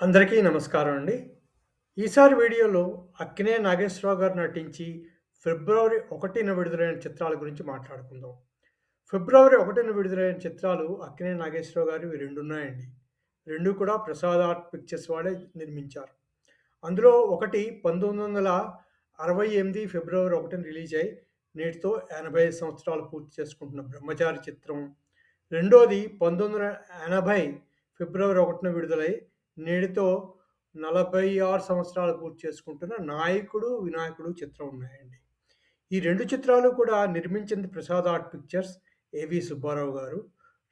అందరికీ నమస్కారం అండి. ఈసారి వీడియోలో అక్కినే నాగేశ్వరరావు గారు నటించి ఫిబ్రవరి ఒకటిన విడుదలైన చిత్రాల గురించి మాట్లాడుకుందాం. ఫిబ్రవరి ఒకటిన విడుదలైన చిత్రాలు అక్కినే నాగేశ్వరరావు రెండు రెండున్నాయండి. రెండు కూడా ప్రసాద్ ఆర్ట్ పిక్చర్స్ వాళ్ళే నిర్మించారు. అందులో ఒకటి 1968 ఫిబ్రవరి ఒకటిని రిలీజ్ అయ్యి నేటితో 85 సంవత్సరాలు పూర్తి చేసుకుంటున్న 'బ్రహ్మచారి' చిత్రం. రెండోది 1980 ఫిబ్రవరి ఒకటిన విడుదలై నేటితో 46 సంవత్సరాలు పూర్తి చేసుకుంటున్న 'నాయకుడు వినాయకుడు' చిత్రం ఉన్నాయండి. ఈ రెండు చిత్రాలు కూడా నిర్మించింది ప్రసాద్ ఆర్ట్ పిక్చర్స్, ఏవి సుబ్బారావు గారు.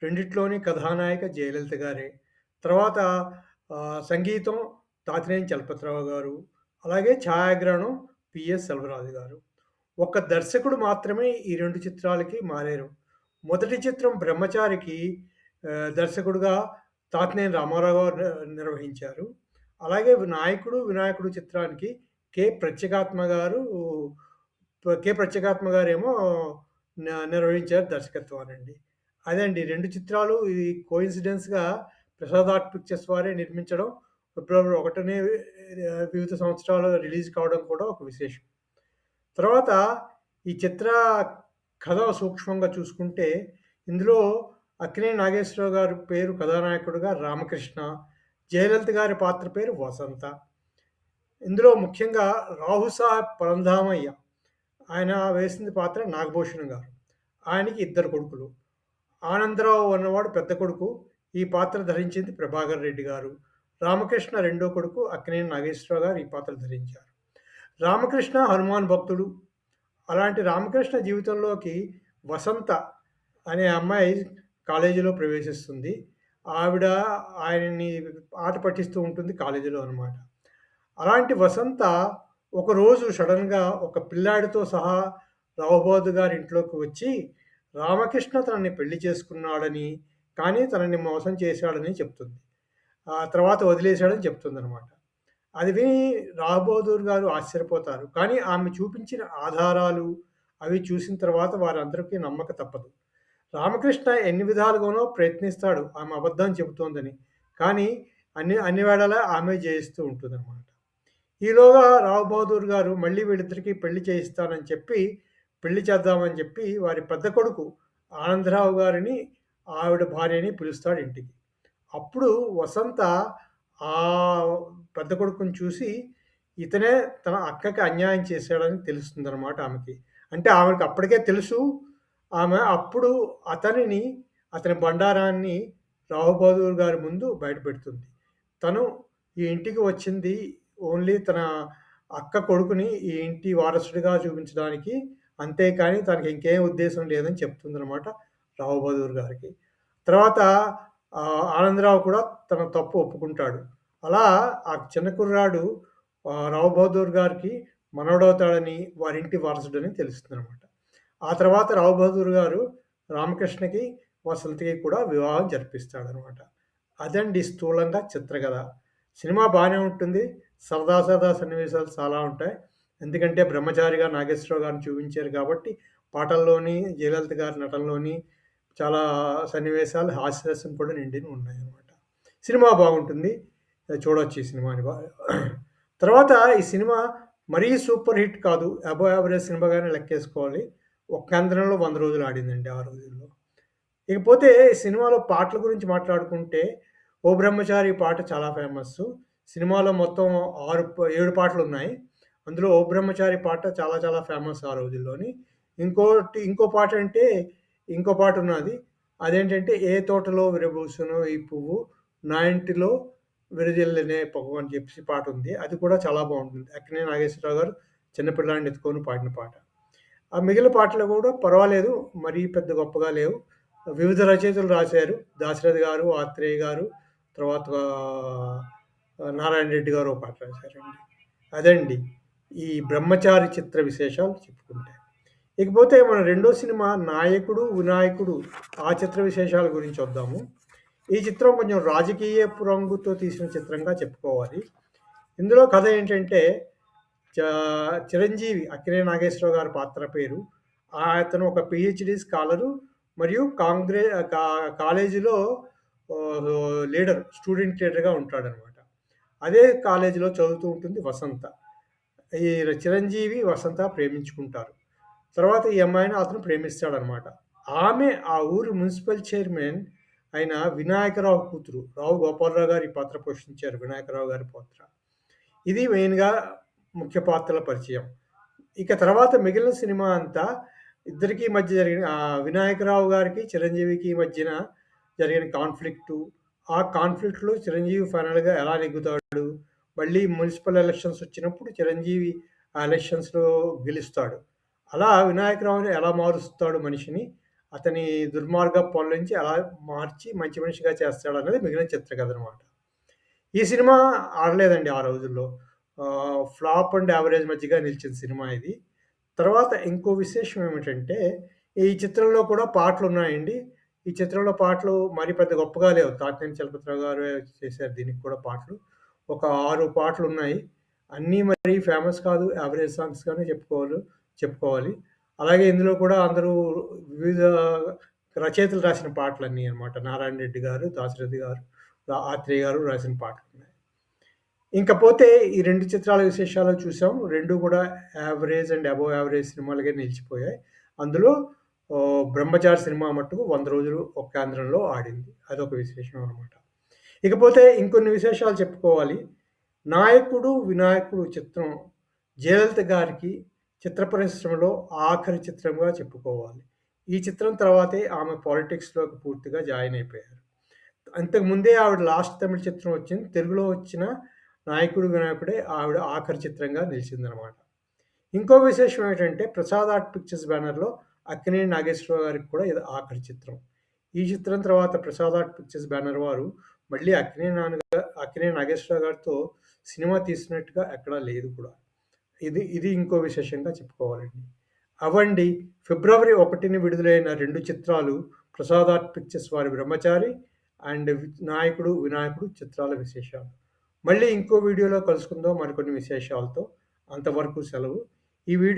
రెండిట్లోని కథానాయిక జయలలిత గారే. తర్వాత సంగీతం తాతినేని చలపతిరావు గారు. అలాగే ఛాయాగ్రహణం పిఎస్ సెల్వరాజు గారు. ఒక్క దర్శకుడు మాత్రమే ఈ రెండు చిత్రాలకి మారారు. మొదటి చిత్రం 'బ్రహ్మచారికి' దర్శకుడుగా తాతనేని రామారావు గారు నిర్వహించారు. అలాగే 'నాయకుడు వినాయకుడు' చిత్రానికి కె. ప్రత్యేకాత్మ గారు కే కె. గారేమో నిర్వహించారు దర్శకత్వానండి. అదండి రెండు చిత్రాలు ఇది కోయిన్సిడెన్స్‌గా ప్రసాద్ ఆర్ట్ పిక్చర్స్ వారే నిర్మించడం, ఫిబ్రవరి ఒకటినే వివిధ సంవత్సరాలు రిలీజ్ కావడం కూడా ఒక విశేషం. తర్వాత ఈ చిత్ర కథ సూక్ష్మంగా చూసుకుంటే ఇందులో అక్కినే నాగేశ్వరరావు గారి పేరు కథానాయకుడుగా రామకృష్ణ, జయలలిత గారి పాత్ర పేరు వసంత. ఇందులో ముఖ్యంగా రాహు సాహెబ్ పరంధామయ్య ఆయన వేసిన పాత్ర నాగభూషణ్ గారు. ఆయనకి ఇద్దరు కొడుకులు. ఆనందరావు అన్నవాడు పెద్ద కొడుకు. ఈ పాత్ర ధరించింది ప్రభాకర్ రెడ్డి గారు. రామకృష్ణ రెండో కొడుకు అక్కినేని నాగేశ్వరరావు గారు ఈ పాత్ర ధరించారు. రామకృష్ణ హనుమాన్ భక్తుడు. అలాంటి రామకృష్ణ జీవితంలోకి వసంత అనే అమ్మాయి కాలేజీలో ప్రవేశిస్తుంది. ఆవిడ ఆయనని ఆట పట్టిస్తూ ఉంటుంది కాలేజీలో అనమాట. అలాంటి వసంత ఒకరోజు సడన్గా ఒక పిల్లాడితో సహా రావుబోతు గారి ఇంట్లోకి వచ్చి రామకృష్ణ తనని పెళ్ళి చేసుకున్నాడని, కానీ తనని మోసం చేశాడని చెప్తుంది. ఆ తర్వాత వదిలేశాడని చెప్తుంది అనమాట అది విని రావుబహదూర్ గారు ఆశ్చర్యపోతారు. కానీ ఆమె చూపించిన ఆధారాలు అవి చూసిన తర్వాత వారందరికీ నమ్మక తప్పదు. రామకృష్ణ ఎన్ని విధాలుగానో ప్రయత్నిస్తాడు ఆమె అబద్ధం చెబుతోందని. కానీ అన్ని అన్ని వేళలా ఆమె జయిస్తూ ఉంటుందన్నమాట ఈలోగా రావు బహదూర్ గారు మళ్ళీ వీళ్ళిద్దరికీ పెళ్ళి చేయిస్తానని చెప్పి, పెళ్ళి చేద్దామని చెప్పి వారి పెద్ద కొడుకు ఆనందరావు గారిని, ఆవిడ భార్యని పిలుస్తాడు ఇంటికి. అప్పుడు వసంత ఆ పెద్ద కొడుకుని చూసి ఇతనే తన అక్కకి అన్యాయం చేశాడని తెలుస్తుందన్నమాట ఆమెకి. అంటే ఆమెకి అప్పటికే తెలుసు. ఆమె అప్పుడు అతనిని, అతని బండారాన్ని రావుబహదూర్ గారి ముందు బయటపెడుతుంది. తను ఈ ఇంటికి వచ్చింది ఓన్లీ తన అక్క కొడుకుని ఈ ఇంటి వారసుడిగా చూపించడానికి. అంతేకాని తనకి ఇంకేం ఉద్దేశం లేదని చెప్తుందనమాట రావు బహదూర్ గారికి. తర్వాత ఆనందరావు కూడా తన తప్పు ఒప్పుకుంటాడు. అలా ఆ చిన్న కుర్రాడు రావుబహదూర్ రావు గారికి మనవడవుతాడని, వారింటి వారసుడని తెలుస్తుందనమాట. ఆ తర్వాత రావు బహదూర్ గారు రామకృష్ణకి, వసంతకి కూడా వివాహం జరిపిస్తాడనమాట. అదండి స్థూలంగా చిత్రకథ. సినిమా బాగానే ఉంటుంది. సరదా సరదా సన్నివేశాలు చాలా ఉంటాయి. ఎందుకంటే బ్రహ్మచారిగా నాగేశ్వరరావు గారిని చూపించారు కాబట్టి పాటల్లోని, జయలలిత గారి నటనలోని చాలా సన్నివేశాలు హాస్యరసం కూడా నిండి ఉన్నాయన్నమాట. సినిమా బాగుంటుంది. చూడొచ్చు ఈ సినిమాని బాగా. తర్వాత ఈ సినిమా మరీ సూపర్ హిట్ కాదు. అబో యావరేజ్ సినిమాగానే లెక్కేసుకోవాలి. ఒక కేంద్రంలో వంద రోజులు ఆడిందండి ఆ రోజుల్లో. ఇకపోతే సినిమాలో పాటల గురించి మాట్లాడుకుంటే 'ఓ బ్రహ్మచారి' పాట చాలా ఫేమస్ సినిమాలో మొత్తం ఆరు ఏడు పాటలు ఉన్నాయి అందులో 'ఓ బ్రహ్మచారి' పాట చాలా చాలా ఫేమస్ ఆ రోజుల్లోని. ఇంకోటి ఇంకో పాట అంటే ఇంకో పాట ఉన్నది అదేంటంటే 'ఏ తోటలో విరబూసును ఈ పువ్వు నా ఇంటిలో విరజిల్లెనే పొగ' అని చెప్పేసి పాటుంది. అది కూడా చాలా బాగుంటుంది అక్కినేని నాగేశ్వరరావు గారు చిన్నపిల్లాన్ని ఎత్తుకొని పాడిన పాట. ఆ మిగిలిన పాటలు కూడా పర్వాలేదు. మరీ పెద్ద గొప్పగా లేవు. వివిధ రచయితలు రాశారు. దాశరథి గారు, ఆత్రేయ గారు, తర్వాత నారాయణ రెడ్డి గారు ఒక పాట రాశారండి. అదండి ఈ 'బ్రహ్మచారి' చిత్ర విశేషాలు చెప్పుకుంటే. ఇకపోతే మన రెండో సినిమా 'నాయకుడు వినాయకుడు' ఆ చిత్ర విశేషాల గురించి వద్దాము. ఈ చిత్రం కొంచెం రాజకీయ రంగుతో తీసిన చిత్రంగా చెప్పుకోవాలి. ఇందులో కథ ఏంటంటే చిరంజీవి అక్కినేని నాగేశ్వరరావు గారి పాత్ర పేరు. అతను ఒక పిహెచ్డి స్కాలరు మరియు కాంగ్రెస్ కాలేజీలో లీడర్ స్టూడెంట్ లీడర్‌గా ఉంటాడనమాట. అదే కాలేజీలో చదువుతూ ఉంటుంది వసంత. ఈ చిరంజీవి, వసంత ప్రేమించుకుంటారు. తర్వాత ఈ అమ్మాయిని అతను ప్రేమిస్తాడనమాట. ఆమె ఆ ఊరి మున్సిపల్ చైర్మన్ అయిన వినాయకరావు కూతురు. రావు గోపాలరావు గారు ఈ పాత్ర పోషించారు. వినాయకరావు గారి పాత్ర. ఇది మెయిన్‌గా ముఖ్య పాత్రల పరిచయం. ఇక తర్వాత మిగిలిన సినిమా అంతా ఇద్దరికీ మధ్య జరిగిన వినాయకరావు గారికి, చిరంజీవికి మధ్యన జరిగిన కాన్‌ఫ్లిక్టు. ఆ కాన్‌ఫ్లిక్ట్‌లో చిరంజీవి ఫైనల్‌గా ఎలా నెగ్గుతాడు? మళ్ళీ మున్సిపల్ ఎలక్షన్స్ వచ్చినప్పుడు చిరంజీవి ఆ ఎలక్షన్స్‌లో గెలుస్తాడు. అలా వినాయకరావుని ఎలా మారుస్తాడు మనిషిని? అతని దుర్మార్గ పనుల నుంచి ఎలా మార్చి మంచి మనిషిగా చేస్తాడు అనేది మిగిలిన చిత్రకథ అనమాట ఈ సినిమా ఆడలేదండి ఆ రోజుల్లో. ఫ్లాప్ అండ్ యావరేజ్ మధ్యగా నిలిచిన సినిమా ఇది. తర్వాత ఇంకో విశేషం ఏమిటంటే, ఈ చిత్రంలో కూడా పాటలు ఉన్నాయండి ఈ చిత్రంలో పాటలు మరి పెద్ద గొప్పగా లేవు. తాతినేని చలపతిరావు గారు చేశారు దీనికి కూడా పాటలు. ఒక ఆరు పాటలు ఉన్నాయి అన్నీ మరి ఫేమస్ కాదు. యావరేజ్ సాంగ్స్‌గానే చెప్పుకోవాలి చెప్పుకోవాలి. అలాగే ఇందులో కూడా అందరూ వివిధ రచయితలు రాసిన పాటలన్నీ అన్నమాట. నారాయణ రెడ్డి గారు, దాశరథి గారు, ఆత్రేయ గారు రాసిన పాటలు ఉన్నాయి ఇంకపోతే ఈ రెండు చిత్రాల విశేషాలు చూసాం. రెండు కూడా యావరేజ్ అండ్ అబోవ్ యావరేజ్ సినిమాలుగా నిలిచిపోయాయి. అందులో 'బ్రహ్మచారి' సినిమా మట్టుకు వంద రోజులు ఒక కేంద్రంలో ఆడింది. అదొక విశేషం అనమాట. ఇకపోతే ఇంకొన్ని విశేషాలు చెప్పుకోవాలి. 'నాయకుడు వినాయకుడు' చిత్రం జయలలిత గారికి చిత్ర పరిశ్రమలో ఆఖరి చిత్రంగా చెప్పుకోవాలి. ఈ చిత్రం తర్వాతే ఆమె పాలిటిక్స్‌లోకి పూర్తిగా జాయిన్ అయిపోయారు. అంతకు ముందే ఆవిడ లాస్ట్ తమిళ చిత్రం వచ్చింది. తెలుగులో వచ్చిన 'నాయకుడు వినాయకుడే' ఆవిడ ఆఖరి చిత్రంగా నిలిచిందనమాట. ఇంకో విశేషం ఏంటంటే 'ప్రసాద్ ఆర్ట్ పిక్చర్స్' బ్యానర్‌లో అక్కినేని నాగేశ్వరరావు గారికి కూడా ఇది ఆఖరి చిత్రం. ఈ చిత్రం తర్వాత 'ప్రసాద్ ఆర్ట్ పిక్చర్స్' బ్యానర్ వారు మళ్ళీ అక్కినేని నాన్నగా అక్కినేని నాగేశ్వరరావు గారితో సినిమా తీసినట్టుగా ఎక్కడా లేదు కూడా. ఇది ఇది ఇంకో విశేషంగా చెప్పుకోవాలండి. అవండి ఫిబ్రవరి ఒకటిని విడుదలైన రెండు చిత్రాలు 'ప్రసాద్ ఆర్ట్ పిక్చర్స్' వారి 'బ్రహ్మచారి' అండ్ 'నాయకుడు వినాయకుడు' చిత్రాల విశేషాలు. మళ్ళీ ఇంకో వీడియోలో కలుసుకుందాం మరికొన్ని విశేషాలతో. అంతవరకు సెలవు. ఈ వీడియో